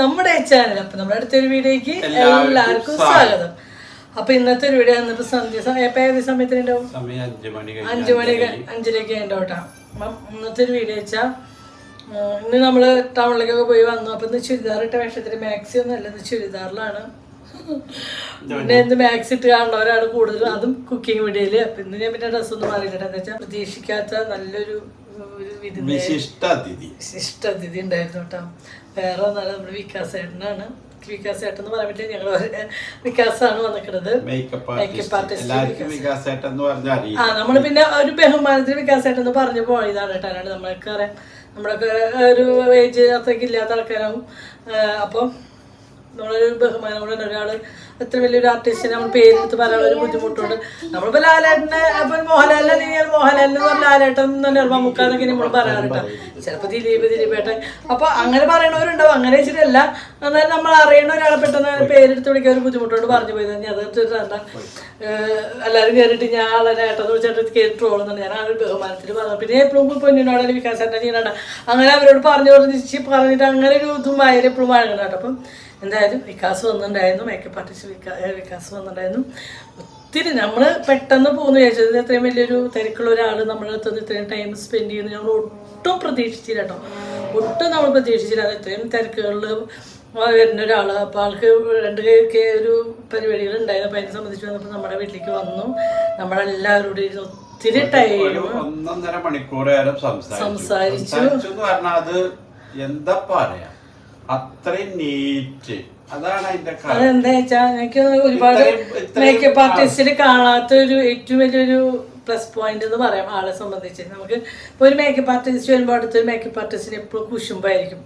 നമ്മുടെ ചാനൽ അപ്പൊ നമ്മുടെ അടുത്തൊരു വീഡിയോക്ക് എല്ലാവർക്കും സ്വാഗതം. അപ്പൊ ഇന്നത്തെ ഒരു വീഡിയോ വന്നിട്ട് സന്ധ്യ എപ്പോ ഏത് സമയത്തിനുണ്ടാവും സമയം അഞ്ചു മണി അഞ്ചിലേക്ക് കേട്ടോ അപ്പം ഇന്നത്തെ ഒരു വീഡിയോ വെച്ചാൽ ഇന്ന് നമ്മൾ ടൗണിലേക്കൊക്കെ പോയി വന്നു. അപ്പൊ ഇന്ന് ചുരിദാറിട്ട വേഷത്തിൽ മാക്സി ഒന്നും അല്ല ഇന്ന് ചുരിദാറിലാണ്. പിന്നെ എന്ത് മാക്സി ഇട്ട് കാണുന്നവരാണ് കൂടുതലും അതും കുക്കിംഗ് വീഡിയോയിൽ അപ്പൊ ഇന്ന് ഞാൻ പിന്നെ ഡ്രസ്സ് ഒന്നും മാറിയില്ല എന്താ വെച്ചാൽ പ്രതീക്ഷിക്കാത്ത നല്ലൊരു വിശിഷ്ട അതിഥി ഉണ്ടായിരുന്നു കേട്ടോ. വേറെ ഒന്നല്ല നമ്മുടെ വികാസ് ഏട്ടനാണ് വികാസ് ഏട്ടൻ എന്ന് പറയാൻ പറ്റില്ല ഞങ്ങൾ വികാസാണ് വന്നിക്കുന്നത് മേക്കപ്പ് ആർട്ടിസ്റ്റ് വികാസേട്ടൻ. എന്ന് ആ നമ്മൾ പിന്നെ ഒരു ബഹുമാനത്തിന് വികാസമായിട്ടെന്ന് പറഞ്ഞു പോയതാണ് കേട്ടോ. അല്ലാണ്ട് നമ്മളൊക്കെ അറിയാം. നമ്മളൊക്കെ ഒരു ഏജ് അത്രയ്ക്ക് ഇല്ലാത്ത ആൾക്കാരാവും. അപ്പം നമ്മളൊരു ബഹുമാനം കൂടെ ഒരാൾ എത്ര വലിയൊരു ആർട്ടിസ്റ്റിനെ നമ്മൾ പേരെടുത്ത് പറയാനുള്ള ഒരു ബുദ്ധിമുട്ടുണ്ട്. നമ്മളിപ്പോൾ ലാലേട്ടനെ അപ്പം മോഹൻലാലിനെ അല്ലെങ്കിൽ മോഹൻലാലിന് പറഞ്ഞ ലാലേട്ടൻ എന്ന് തന്നെ മമ്മൂക്കാന്നൊക്കെ നമ്മൾ പറയാറുണ്ട് ചിലപ്പോൾ ദിലീപ് ദിലീപേട്ടൻ. അപ്പോൾ അങ്ങനെ പറയണവരുണ്ടാവും. അങ്ങനെ വെച്ചിട്ടല്ല. എന്നാലും നമ്മൾ അറിയണ ഒരാളെ പെട്ടെന്ന് പേരെടുത്ത് വിളിക്കാൻ ഒരു ബുദ്ധിമുട്ടുണ്ട്. പറഞ്ഞു പോയി ഞാൻ അത് എന്താ എല്ലാവരും കയറിയിട്ട് ഞാൻ ആളെ ഏട്ടെന്ന് വിളിച്ചിട്ട് കയറി ട്രോളുന്നുണ്ട് ഞാൻ ആ ഒരു ബഹുമാനത്തിൽ പറഞ്ഞു പിന്നെ എപ്പോഴും പൊന്നിനോടെ വികാസേട്ടൻ ചെയ്യണ അങ്ങനെ അവരോട് പറഞ്ഞു പറഞ്ഞ് പറഞ്ഞിട്ട് അങ്ങനെ ഒരു ഇതും വായന എപ്പോഴും വഴങ്ങണം കേട്ടോ. അപ്പം എന്തായാലും വികാസ് വന്നിട്ടുണ്ടായിരുന്നു മേക്കപ്പ് ആർട്ടിസ്റ്റ് വികാ വികാസ് വന്നിട്ടുണ്ടായിരുന്നു. ഒത്തിരി നമ്മൾ പെട്ടെന്ന് പോകുന്നു വിചാരിച്ചത് ഇത്രയും വലിയൊരു തിരക്കുള്ള ഒരാൾ നമ്മളെ അടുത്ത് ഇത്രയും ടൈം സ്പെൻഡ് ചെയ്യുന്നു. നമ്മൾ ഒട്ടും പ്രതീക്ഷിച്ചില്ല കേട്ടോ. ഒട്ടും നമ്മൾ പ്രതീക്ഷിച്ചില്ല. അത് ഇത്രയും തിരക്കുകളിൽ വരുന്ന ഒരാൾ അപ്പോൾ ആൾക്ക് രണ്ട് കൈയൊക്കെ ഒരു പരിപാടികൾ ഉണ്ടായിരുന്നു. അപ്പോൾ അതിനെ സംബന്ധിച്ച് വന്നപ്പോൾ നമ്മുടെ വീട്ടിലേക്ക് വന്നു. നമ്മളെല്ലാവരോടും ഇരുന്ന് ഒത്തിരി ടൈം ഒന്നൊന്നര മണിക്കൂർ സംസാരിച്ചു. അത് എന്താ പറയാ? അത്രയും നീറ്റ് അതാണ് അതിന്റെ അതെന്താ വെച്ചാ എനിക്ക് ഒരുപാട് മേക്കപ്പ് ആർട്ടിസ്റ്റിൽ കാണാത്ത ഒരു ഏറ്റവും വലിയൊരു പ്ലസ് പോയിന്റ് എന്ന് പറയാം ആളെ സംബന്ധിച്ച്. നമുക്ക് ഒരു മേക്കപ്പ് ആർട്ടിസ്റ്റ് വരുമ്പോൾ അടുത്തൊരു മേക്കപ്പ് ആർട്ടിസ്റ്റിന് എപ്പോഴും കുശുമ്പായിരിക്കും.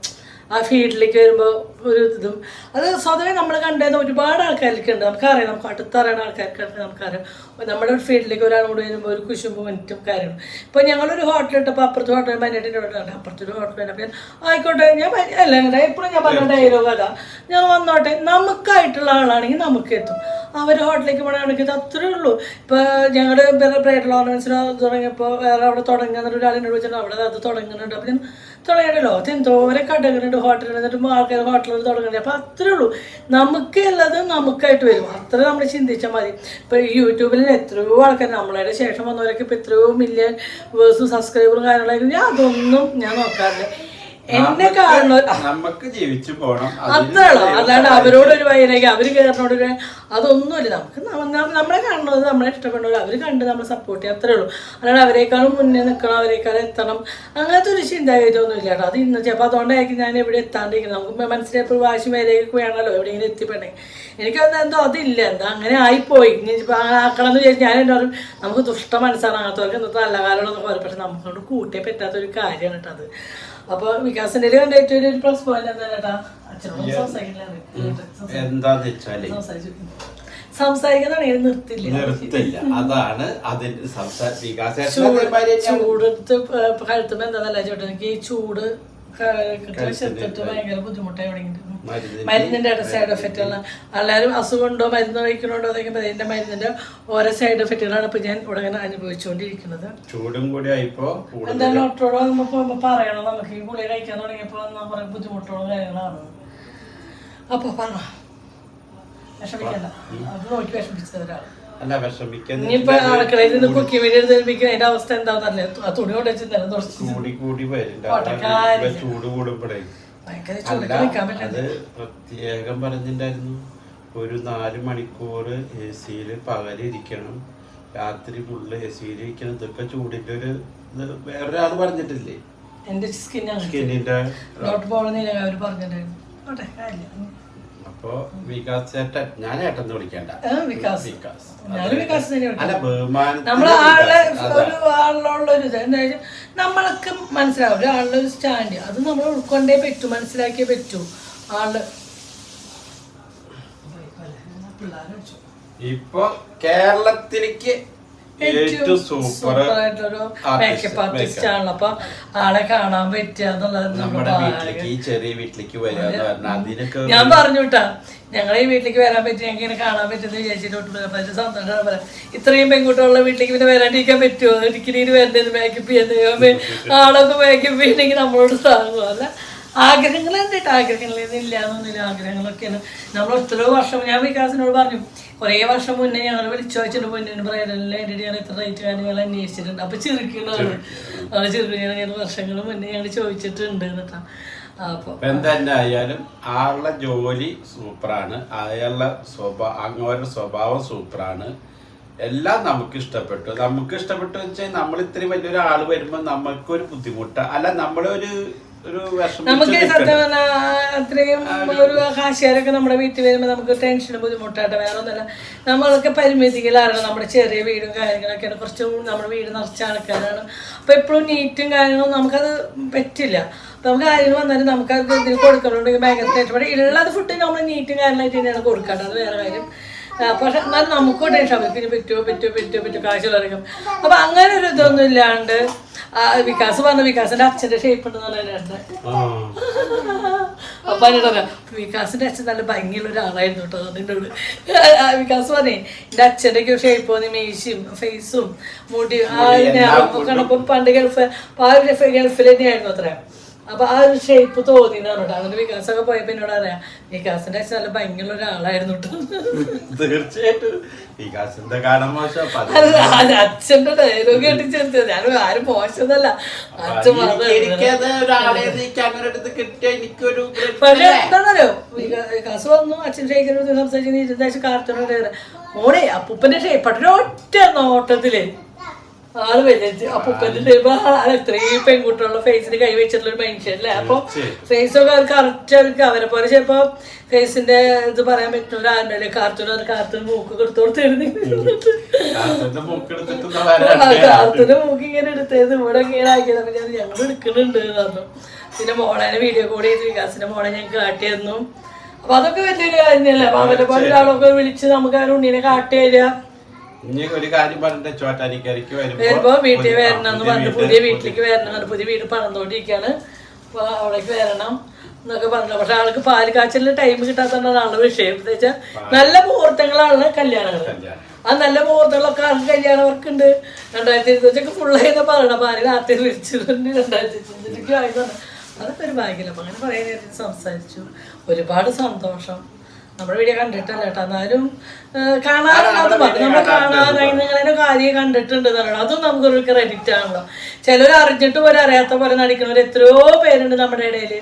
ആ ഫീൽഡിലേക്ക് വരുമ്പോൾ ഒരു ഇതും. അത് സ്വതവേ നമ്മൾ കണ്ടത് ഒരുപാട് ആൾക്കാർക്ക് ഉണ്ട് നമുക്കറിയാം. നമുക്ക് അടുത്തറിയുന്ന ആൾക്കാർക്ക് നമുക്കറിയാം. നമ്മുടെ ഒരു ഫീൽഡിലേക്ക് ഒരാൾ കൂടി വരുമ്പോൾ ഒരു കുശുമ്പ് മറ്റും കാര്യമാണ് ഇപ്പോൾ ഞങ്ങളൊരു ഹോട്ടലിട്ടപ്പോൾ അപ്പുറത്ത് ഹോട്ടൽ പതിനെട്ടിന്റെ ഹോട്ടലുണ്ട് അപ്പുറത്തൊരു ഹോട്ടൽ അപ്പം ആയിക്കോട്ടെ. ഞാൻ അല്ല എപ്പോഴും ഞാൻ പറഞ്ഞ ഡയലോഗ് അതാ. ഞാൻ വന്നോട്ടെ. നമുക്കായിട്ടുള്ള ആളാണെങ്കിൽ നമുക്ക് എത്തും. അവർ ഹോട്ടലിലേക്ക് പോകണമെങ്കിൽ അത്രേ ഉള്ളൂ. ഇപ്പോൾ ഞങ്ങളുടെ ബ്രൈഡൽ ഓർണമെന്റ്സിന് തുടങ്ങിയപ്പോൾ വേറെ അവിടെ തുടങ്ങുന്ന ഒരാളിനോട് വെച്ചിട്ടുണ്ട് അവിടെ അത് തുടങ്ങുന്നുണ്ട്. അപ്പം ഞാൻ തുടങ്ങിയല്ലോ അത് എന്തോരം കടകളുണ്ട് ഹോട്ടലിൽ എന്നിട്ട് ആൾക്കാർ ഹോട്ടലിൽ തുടങ്ങുന്നുണ്ട്. അപ്പോൾ അത്രേ ഉള്ളൂ. നമുക്ക് ഉള്ളത് നമുക്കായിട്ട് വരും. അത്ര നമ്മൾ ചിന്തിച്ചാൽ മതി. ഇപ്പോൾ യൂട്യൂബിൽ എത്രയോ ആൾക്കാർ നമ്മളുടെ ശേഷം വന്നവരൊക്കെ ഇപ്പോൾ എത്രയോ മില്യൺ വേഴ്സും സബ്സ്ക്രൈബറും കാര്യങ്ങളായിരുന്നു ഞാൻ അതൊന്നും ഞാൻ നോക്കാറില്ല. എന്നെ കാണുന്നവർ നമുക്ക് ജീവിച്ചു പോകണം ഉള്ളൂ അല്ലാണ്ട് അവരോട് ഒരു വൈരാഗ്യം അവർ കയറിനോട് ഒരു അതൊന്നുമില്ല. നമുക്ക് നമ്മ- നമ്മ- നമ്മളെ കാണുന്നത് നമ്മളെ ഇഷ്ടപ്പെടുന്നവർ അവർ കണ്ട് നമ്മളെ സപ്പോർട്ട് ചെയ്യാം. അത്രേ ഉള്ളൂ അല്ലാണ്ട് അവരെക്കാളും മുന്നേ നിൽക്കണം അവരെക്കാളും എത്തണം. അങ്ങനത്തെ ഒരു ചിന്താഗതിയൊന്നും ഇല്ല കേട്ടോ. അത് ഇന്ന് ചിലപ്പോൾ അതുകൊണ്ടായിരിക്കും ഞാൻ ഇവിടെ എത്താണ്ടിരിക്കുന്നത്. നമുക്ക് മനസ്സിലെപ്പോഴും വാശി വരെയൊക്കെ വേണമല്ലോ എവിടെയെങ്കിലും എത്തിപ്പെടേ എനിക്കത് എന്തോ അതില്ല. എന്താ അങ്ങനെ ആയിപ്പോയി. ഇനി ഇപ്പം അങ്ങനെ ആക്കണം എന്ന് വിചാരിച്ച് ഞാൻ എന്നോട് നമുക്ക് ദുഷ്ട മനസ്സാണ് അങ്ങനത്തെ ഇന്നത്തെ നല്ല കാലങ്ങളൊക്കെ പറയും പക്ഷെ നമുക്കൊണ്ട് കൂട്ടിയേ പറ്റാത്തൊരു കാര്യമാണ് കേട്ടോ അത്. അപ്പോൾ വികാസിന്റെ ഏറ്റവും ഒരു പ്ലസ് പോയിന്റ് എന്താ ചേട്ടാ? അച്ഛനോട് സംസാരിക്കില്ല എന്താന്ന് വെച്ചാൽ സംസാരിച്ചു സംസാരിക്കുന്നതാണെങ്കിൽ നിർത്തില്ല. നിർത്തില്ല. അതാണ് അതിന്റെ സംസാര. ചൂടെടുത്ത് കഴുത്തുമ്പോ എന്താന്നല്ല ചേട്ടൻ എനിക്ക് ഈ ചൂട് ചെത്തിട്ട് ഭയങ്കര ബുദ്ധിമുട്ടായി തുടങ്ങിയിട്ടുണ്ട്. മരുന്നിന്റെ സൈഡ് എഫക്റ്റുകൾ എല്ലാവരും അസുഖമുണ്ടോ മരുന്ന് കഴിക്കണുണ്ടോ അതൊക്കെ എന്റെ മരുന്നിന്റെ ഓരോ സൈഡ് എഫക്റ്റുകളാണ് ഇപ്പൊ ഞാൻ ഉടനെ അനുഭവിച്ചുകൊണ്ടിരിക്കുന്നത്. ചൂടും കൂടി ആയിപ്പോ എന്തായാലും ഡോക്ടറോട് നമുക്ക് പറയണം നമുക്ക്. ഈ ഗുളിക കഴിക്കാൻ തുടങ്ങിയപ്പോ കുറേ ബുദ്ധിമുട്ടുകളും കാര്യങ്ങളാണ്. അപ്പൊ പറ. വിഷമിക്കണ്ട. അത് നോക്കി വിഷമിച്ചത് ഒരാൾ അല്ല വിഷമിക്കുന്ന ഇനിയിപ്പോ അടുക്കളയിൽ നിന്ന് കുക്കി വേണ്ടി എടുത്തിരിപ്പിക്കുന്ന അതിന്റെ അവസ്ഥ എന്താണെന്നല്ലേ ആ തുണി കൊണ്ട് വെച്ച് നിലം കൂടി കൂടി വരും. ചൂട് കൂടുമ്പോഴേ ഭയങ്കര അല്ല ചൂടൊക്കെ നിൽക്കാൻ അത് പറ്റില്ല പ്രത്യേകം പറഞ്ഞിട്ടുണ്ടായിരുന്നു. ഒരു നാല് മണിക്കൂർ എ സിയിൽ പകലിരിക്കണം രാത്രി ഫുള്ള് എ സിയിൽ ഇരിക്കണം. ഇതൊക്കെ ചൂടിന്റെ ഒരു ഇത് വേറൊരാൾ പറഞ്ഞിട്ടില്ലേ? എന്റെ സ്കിൻ അങ്ങനെ സ്കിന്നിന്റെ അവർ പറഞ്ഞിട്ടുണ്ടായിരുന്നു. അപ്പൊ വികാസ് ചേട്ടൻ ഞാൻ ഏട്ടൻ വിളിക്കേണ്ട. വികാസ്. വികാസ്. ഞാനും വികാസ് തന്നെ. ബഹുമാനത്തിന് നമ്മളെ ആളെ. ഒരു ആളിലുള്ള ഒരു ഇത്. എന്താ വെച്ചാൽ നമ്മൾക്ക് മനസ്സിലാവും. ആളുടെ ഒരു സ്റ്റാൻഡ്. അത് നമ്മൾ ഉൾക്കൊണ്ടേ പറ്റൂ മനസ്സിലാക്കിയേ പറ്റൂ. ആൾ ഇപ്പൊ കേരളത്തിലേക്ക് ഏറ്റവും സൂപ്പർ ആയിട്ടൊരു മേക്കപ്പ് ആർട്ടിസ്റ്റ് ആണല്ലോ അപ്പൊ ആളെ കാണാൻ പറ്റുക എന്നുള്ളത് നമ്മുടെ വീട്ടിലേക്ക് ഈ ചെറിയ വീട്ടിലേക്ക് വരിക ഞാൻ പറഞ്ഞു കേട്ടാ ഞങ്ങളെ ഈ വീട്ടിലേക്ക് വരാൻ പറ്റി ഞങ്ങൾക്ക് ഇങ്ങനെ കാണാൻ പറ്റുന്ന ചേച്ചിട്ട് പക്ഷേ സന്തോഷമാണ് പറയാം ഇത്രയും പെൺകുട്ടികളുടെ വീട്ടിലേക്ക് പിന്നെ വരാണ്ടിരിക്കാൻ പറ്റുമോ? ഇത് വരേണ്ടത് മേക്കപ്പ് ചെയ്യുന്നത്. ആളൊക്കെ മേക്കപ്പ് ചെയ്യണമെങ്കിൽ നമ്മളോട് താങ്ങുമോ എന്തിട്ട് ആഗ്രഹങ്ങൾ ആഗ്രഹങ്ങളൊന്നും ഇല്ല എന്നൊന്നുമില്ല. ആഗ്രഹങ്ങളൊക്കെയാണ്. നമ്മൾ എത്രയോ വർഷം ഞാൻ വികാസിനോട് പറഞ്ഞു കുറേ വർഷം മുന്നേ ഞങ്ങൾ വിളിച്ചു വെച്ചിട്ട് പൊന്നിന് പറയാനല്ല എന്റെ ഞാൻ എത്ര റേറ്റ് കാര്യങ്ങൾ അന്വേഷിച്ചിട്ടുണ്ട്. അപ്പൊ ചിരിക്കുന്നതാണ് അത് ചിരിക്കുന്ന വർഷങ്ങൾ മുന്നേ ഞങ്ങൾ ചോദിച്ചിട്ടുണ്ട് എന്നിട്ടാ അപ്പോൾ അപ്പൊ എന്തെന്നായാലും ആളുടെ ജോലി സൂപ്പറാണ് അയാളുടെ സ്വഭാവ അങ്ങോരുടെ സ്വഭാവം സൂപ്പറാണ്. എല്ലാം നമുക്ക് ഇഷ്ടപ്പെട്ടു. നമുക്ക് ഇഷ്ടപ്പെട്ടു വെച്ചാൽ നമ്മൾ ഇത്രയും വലിയൊരു ആൾ വരുമ്പോൾ നമുക്കൊരു ബുദ്ധിമുട്ട് അല്ല നമ്മളൊരു നമുക്ക്. സത്യം പറഞ്ഞാൽ അത്രയും ഒരു കാശുകാരൊക്കെ നമ്മുടെ വീട്ടിൽ വരുമ്പോൾ നമുക്ക് ടെൻഷനും ബുദ്ധിമുട്ടായിട്ട് വേറെ ഒന്നുമില്ല. നമ്മളൊക്കെ പരിമിതികളാണ് നമ്മുടെ ചെറിയ വീടും കാര്യങ്ങളൊക്കെയാണ്. കുറച്ച് നമ്മുടെ വീട് നിറച്ച ആൾക്കാരാണ്. അപ്പോൾ എപ്പോഴും നീറ്റും കാര്യങ്ങളും നമുക്കത് പറ്റില്ല. അപ്പോൾ നമുക്ക് ആരെങ്കിലും വന്നാലും നമുക്ക് അത് കൊടുക്കണമെന്നുണ്ടെങ്കിൽ ഭയങ്കര ഉള്ളത് ഫുഡ് നമ്മൾ നീറ്റും കാര്യങ്ങളായിട്ട് തന്നെയാണ് കൊടുക്കേണ്ടത് വേറെ കാര്യം. പക്ഷെ എന്നാലും നമുക്കും ടെൻഷൻ ആവും പിന്നെ പറ്റുമോ പറ്റുമോ പറ്റുമോ പറ്റുമോ കാശ് പറയും അപ്പൊ അങ്ങനെ ഒരു ഇതൊന്നും ഇല്ലാണ്ട് വികാസ് പറഞ്ഞ വികാസിന്റെ അച്ഛന്റെ ഷേപ്പ് ഉണ്ടെന്ന് പറഞ്ഞിട്ടുണ്ട്. അപ്പൊ അതിനോട് വികാസിന്റെ അച്ഛൻ നല്ല ഭംഗിയുള്ള ഒരാളായിരുന്നു കേട്ടോ അതിനോട് വികാസ് പറഞ്ഞേ എന്റെ അച്ഛന്റെ ഒക്കെ ഷേപ്പ് വന്നി മീശയും ഫേസും മുടിയും ആ കണ്ടപ്പോ പണ്ട് ഗൾഫ് ആ ഒരു ഗൾഫിൽ തന്നെയായിരുന്നു അത്ര. അപ്പൊ ആ ഒരു ഷേപ്പ് തോന്നി എന്ന് പറഞ്ഞിട്ട് അതുകൊണ്ട് വികാസൊക്കെ പോയപ്പോ എന്നോട് അറിയാം വികാസിന്റെ അച്ഛൻ നല്ല ഭംഗിയുള്ള ഒരാളായിരുന്നു തീർച്ചയായിട്ടും. വികാസിന്റെ മോശം അച്ഛന്റെ ഡയലോഗ് കെട്ടിച്ചെടുത്തത്. ഞാൻ ആരും മോശമല്ല അച്ഛൻ അങ്ങനെ പക്ഷെ വികാസ് വന്നു അച്ഛൻ ഷേഖരൻ സംസാരിച്ചു ഇരുന്നാഴ്ച കാർട്ടൂൺ മോളെ അപ്പൂപ്പന്റെ ഷേപ്പ് ഒറ്റ നോട്ടത്തിൽ. ആൾ വലിയ അപ്പൂപ്പന്റെ ഇത്രയും പെൺകുട്ടികളുടെ ഫേസിന് കൈ വെച്ചിട്ടുള്ള ഒരു മനുഷ്യല്ലേ അപ്പൊ ഫേസ് ഒക്കെ കറക്റ്റ് അവർക്ക് അവരെ പോലെ ചിലപ്പോ ഫേസിന്റെ ഇത് പറയാൻ പറ്റുന്ന ഒരു കാർത്തൂൺ അവർ കാർട്ടൂൺ മൂക്ക് കൊടുത്തു കൊടുത്തിരുന്നു. കാർട്ടൂണിന്റെ മൂക്കെടുത്തിട്ട് വരാൻ കാർട്ടൂന് മൂക്ക് ഇങ്ങനെ എടുത്തത്. ഇവിടെ ഇങ്ങനെ ആക്കിയത്. അപ്പൊ ഞാൻ ഞങ്ങൾ എടുക്കുന്നുണ്ട് പറഞ്ഞു. പിന്നെ മോളെ വീഡിയോ കോൾ ചെയ്ത് വികാസിന്റെ മോളെ ഞാൻ കാട്ടിയായിരുന്നു അപ്പൊ അതൊക്കെ വലിയൊരു കാര്യമല്ലേ? അപ്പൊ അവരെ പോലെ ഒരാളൊക്കെ വിളിച്ച് നമുക്ക് ആ ഉണ്ണീനെ കാട്ടി തരിക ഇനി ഒരു കാര്യം പറഞ്ഞിട്ട് ചോറ്റാനിക്കരിക്ക് വരുമ്പോ വീട്ടിൽ വരണം എന്ന് പറഞ്ഞു പുതിയ വീട്ടിലേക്ക് വരണം എന്ന് പുതിയ വീട് പറഞ്ഞോണ്ടിരിക്കാണ് അപ്പൊ അവിടേക്ക് വരണം എന്നൊക്കെ പറഞ്ഞു പക്ഷെ ആൾക്ക് പാൽ കാച്ചലിന് ടൈം കിട്ടാത്തതാണ് വിഷയം. എന്താ വെച്ചാൽ നല്ല മുഹൂർത്തങ്ങളാണ് കല്യാണങ്ങൾ. ആ നല്ല മുഹൂർത്തങ്ങളൊക്കെ ആൾക്ക് കല്യാണം ഉണ്ട് രണ്ടായിരത്തി ഇരുപത്തഞ്ചൊക്കെ ഫുള്ളായിരുന്നു പറയണം പാൽ രാത്രി വിളിച്ചിട്ടുണ്ട് രണ്ടായിരത്തി ഇരുപത്തഞ്ചൊക്കെ ആയതാണ് അതൊക്കെ ഒരു ഭാഗ്യം അപ്പൊ അങ്ങനെ പറയാൻ നേരത്തെ സംസാരിച്ചു. ഒരുപാട് സന്തോഷം. നമ്മുടെ വീഡിയോ കണ്ടിട്ടല്ല കേട്ടോ എന്നാലും കാണാറുള്ളത് മതി. നമ്മൾ കാണാനായി നിങ്ങളെ കാര്യം കണ്ടിട്ടുണ്ട് എന്നാണ് അതും നമുക്കൊരു ക്രെഡിറ്റ് ആണല്ലോ. ചിലർ അറിഞ്ഞിട്ട് പോലും അറിയാത്ത പോലെ നടിക്കുന്നവർ എത്രയോ പേരുണ്ട് നമ്മുടെ ഇടയിൽ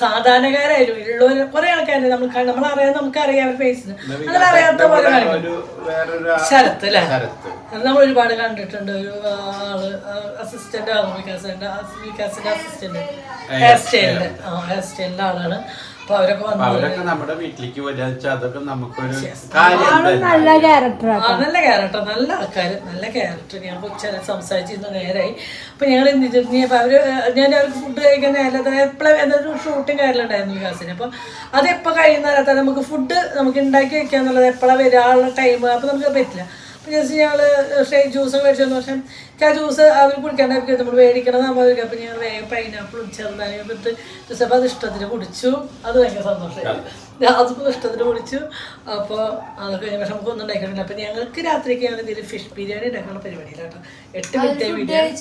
സാധാരണക്കാരായാലും ഉള്ളവർ കുറെ ആൾക്കാരുണ്ട് നമ്മൾ നമ്മൾ അറിയാൻ നമുക്ക് അറിയാം ഫേസിന് അങ്ങനെ അറിയാത്ത പോലെ ശരത്ത് അല്ലേ അത് നമ്മൾ ഒരുപാട് കണ്ടിട്ടുണ്ട്. ഒരു ആൾ അസിസ്റ്റന്റ് ആണ് വികാസിന്റെ വികാസിന്റെ അസിസ്റ്റന്റ് ഹെയർ സ്റ്റൈലിന്റെ ആ ഹെയർ സ്റ്റൈലിന്റെ ആളാണ്. അവരൊക്കെ അപ്പൊ അവരൊക്കെ നമ്മുടെ വീട്ടിലേക്ക് വരിക വെച്ചാൽ അതൊക്കെ നമുക്കൊരു നല്ല ക്യാരക്ടറാണ് ആ നല്ല ക്യാരക്ടർ നല്ല ആൾക്കാർ നല്ല ക്യാരക്ടർ ഞാൻ ചില സംസാരിച്ചിരുന്നു നേരായി. അപ്പൊ ഞങ്ങൾ എന്ത് ചെയ്തു? അവർ ഞാൻ അവർക്ക് ഫുഡ് കഴിക്കാൻ നേരത്തെ എപ്പോഴും എന്തൊരു ഷൂട്ടിംഗ് കാര്യങ്ങളുണ്ടായിരുന്നു വികാസിന് അപ്പൊ അത് എപ്പോൾ കഴിയുന്ന നേരത്തെ നമുക്ക് ഫുഡ് നമുക്ക് ഉണ്ടാക്കി വെക്കുക എന്നുള്ളത് എപ്പോഴാണ് വരാനുള്ള ടൈം അപ്പൊ നമുക്ക് പറ്റില്ല. അപ്പൊ ജസ്റ്റ് ഞങ്ങൾ ജ്യൂസ് കഴിച്ചു പക്ഷേ ആ ജ്യൂസ് അവർ കുടിക്കാണ്ടായിരിക്കും നമ്മൾ മേടിക്കണം നമ്മൾ അപ്പം ഞാൻ വേഗം പൈനാപ്പിളും ചെറുതാനും ഇട്ട് ജ്യൂസ് അപ്പം അത് ഇഷ്ടത്തിന് കുടിച്ചു. അത് ഭയങ്കര സന്തോഷമായി. അതും ഇഷ്ടത്തിന് കുടിച്ചു. അപ്പോൾ അതൊക്കെ പക്ഷെ നമുക്ക് ഒന്നും ഉണ്ടാക്കിയിട്ടില്ല അപ്പം ഞങ്ങൾക്ക് രാത്രിക്ക് ഞങ്ങൾ ഇതിൽ ഫിഷ് ബിരിയാണി ഉണ്ടാക്കുന്ന പരിപാടിയിലാട്ടോ എട്ട് മിനിറ്റ് ബിരിയാണി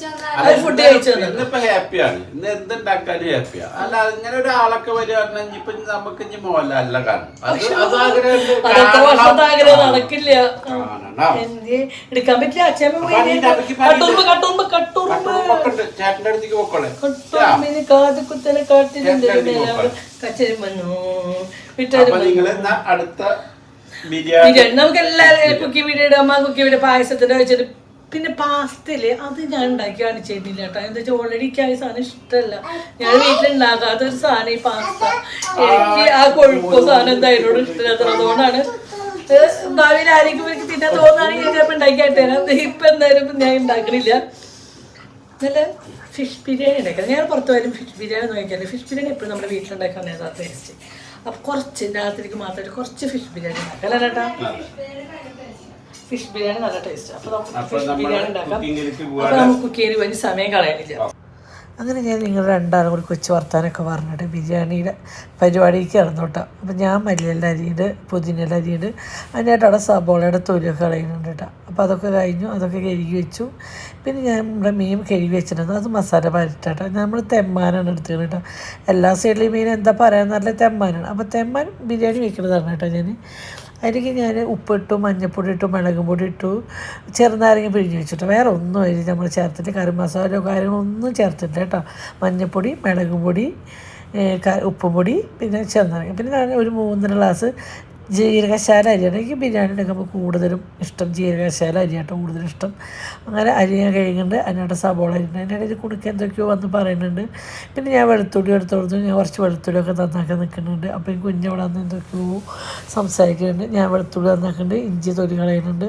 ഫുഡ് കഴിച്ചു ഹാപ്പിയാണ് ഇന്ന് എന്തുണ്ടാക്കാനും ഹാപ്പിയാണ് അല്ല ഇങ്ങനെ ഒരാളൊക്കെ വരികയാണെങ്കിൽ ഇപ്പൊ നമുക്ക് ഇനി മോഹൻലാലിനെ കാണും. നടക്കില്ല. എടുക്കാൻ പറ്റില്ല. അച്ഛൻ കട്ടുറുമ്പ് കട്ടുറുമ്പ് കട്ടുറുമ്പ്. കട്ടുറുമ്പൊക്കെ ഉണ്ട്. ചേട്ടന്റെ അടുത്തേക്ക് പോക്കോളെ. കട്ടുറുമ്പിന് കാത് കുത്തനെ കാട്ടിലുണ്ട് ചേട്ടന്റെ അടുത്ത്. കച്ചരി ബിരിയാണി? നമുക്ക് എല്ലാവരും കുക്കി അമ്മ കുക്കി വീഡിയോ പായസത്തിന്റെ വെച്ചിട്ട് പിന്നെ പാസ്തയില്ലേ അത് ഞാൻ ഉണ്ടാക്കി കാണിച്ചിരുന്നില്ല കേട്ടോ. എന്താ വെച്ചാൽ ഓൾറെഡി എനിക്ക് ആ സാധനം ഇഷ്ടമല്ല. ഞാൻ വീട്ടിലുണ്ടാകാത്ത ഒരു സാധനം ഈ പാസ്ത. എനിക്ക് ആ കൊഴുപ്പ് സാധനം എന്തായാലും ഇഷ്ടമില്ലാത്ത അതുകൊണ്ടാണ് ഭാവിയിൽ ആരെങ്കിലും എനിക്ക് തിന്നാൻ തോന്നുകയാണെങ്കിൽ ഞാൻ ചിലപ്പോൾ ഉണ്ടാക്കിയായിട്ട് തരാം ഇപ്പൊ എന്തായാലും ഞാൻ ഉണ്ടാക്കണില്ല. നല്ല ഫിഷ് ബിരിയാണി ഉണ്ടാക്കാം ഞാൻ പുറത്ത് പോയാലും ഫിഷ് ബിരിയാണി നോക്കിയാൽ ഫിഷ് ബിരിയാണി എപ്പോഴും നമ്മുടെ വീട്ടിലുണ്ടാക്കാൻ ഏതാ ടേസ്റ്റ് അപ്പൊ കുറച്ച് രാത്രിക്ക് മാത്രമായിട്ട് കുറച്ച് ഫിഷ് ബിരിയാണി ഉണ്ടാക്കാം. അല്ലേ ചേട്ടാ? ഫിഷ് ബിരിയാണി നല്ല ടേസ്റ്റ് അപ്പോൾ നമുക്ക് ഫിഷ് ബിരിയാണി ഉണ്ടാക്കാം. അപ്പൊ അപ്പോൾ നമുക്ക് കുക്ക് ചെയ്ത് വേണ്ടി സമയം കളയാനില്ല. അങ്ങനെ ഞാൻ നിങ്ങൾ രണ്ടാളും കൂടി കൊച്ചു വർത്താനൊക്കെ പറഞ്ഞിട്ട് ബിരിയാണിയുടെ പരിപാടിക്ക് കേട്ടോ അപ്പം ഞാൻ മല്ലിയുടെ അരിയുണ്ട് പുതിനയുടെ അരിയുണ്ട്. അതിനായിട്ട് അവിടെ സബോളയുടെ തൊലിയൊക്കെ കളയുന്നുണ്ട് കേട്ടോ. അപ്പോൾ അതൊക്കെ കഴിഞ്ഞു അതൊക്കെ കഴുകി വെച്ചു. പിന്നെ ഞാൻ നമ്മുടെ മീൻ കഴുകി വെച്ചിട്ടുണ്ട്. അത് മസാല പരട്ടാട്ടോ നമ്മൾ തെമ്മാനാണ് എടുത്തത് കേട്ടോ. എല്ലാ സൈഡിലും മീൻ എന്താ പറയാൻ നല്ല തെമ്മാനാണ്. അപ്പോൾ തെമ്മാൻ ബിരിയാണി വെക്കണതാണ് കേട്ടോ ഞാൻ അതിലേക്ക് ഞാൻ ഉപ്പിട്ടു മഞ്ഞൾപ്പൊടി ഇട്ടു മുളക് പൊടി ഇട്ടു ചെറുനാരങ്ങ പിഴിഞ്ഞ് വെച്ചിട്ട്. വേറെ ഒന്നും അതിൽ നമ്മൾ ചേർത്തിട്ട് കറി മസാലയോ കാര്യങ്ങളോ ഒന്നും ചേർത്തില്ല കേട്ടോ. മഞ്ഞൾപ്പൊടി മുളക് പൊടി ഉപ്പുപൊടി പിന്നെ ചെറുനാരങ്ങ. പിന്നെ ഒരു മൂന്നര ഗ്ലാസ് ജീരകശാല അരിയാണ്. എനിക്ക് ബിരിയാണി ഉണ്ടാക്കുമ്പോൾ കൂടുതലും ഇഷ്ടം ജീരകശാല അരിയാട്ടോ കൂടുതലും ഇഷ്ടം. അങ്ങനെ അരി ഞാൻ കഴിയുന്നുണ്ട് അതിനകത്ത് സബോള അരിയുണ്ട്. അതിന്റെ ഇടയിൽ കുടുക്ക എന്തൊക്കെയോ വന്ന് പറയുന്നുണ്ട്. പിന്നെ ഞാൻ വെളുത്തുള്ളി എടുത്ത് കൊടുത്തു ഞാൻ കുറച്ച് വെളുത്തുള്ളിയൊക്കെ നന്നാക്കാൻ നിൽക്കുന്നുണ്ട്. അപ്പോൾ ഈ കുഞ്ഞവിടെ നിന്ന് എന്തൊക്കെയോ സംസാരിക്കുന്നുണ്ട്. ഞാൻ വെളുത്തുള്ളി നന്നാക്കുന്നുണ്ട്. ഇഞ്ചി തൊലി കളയുന്നുണ്ട്.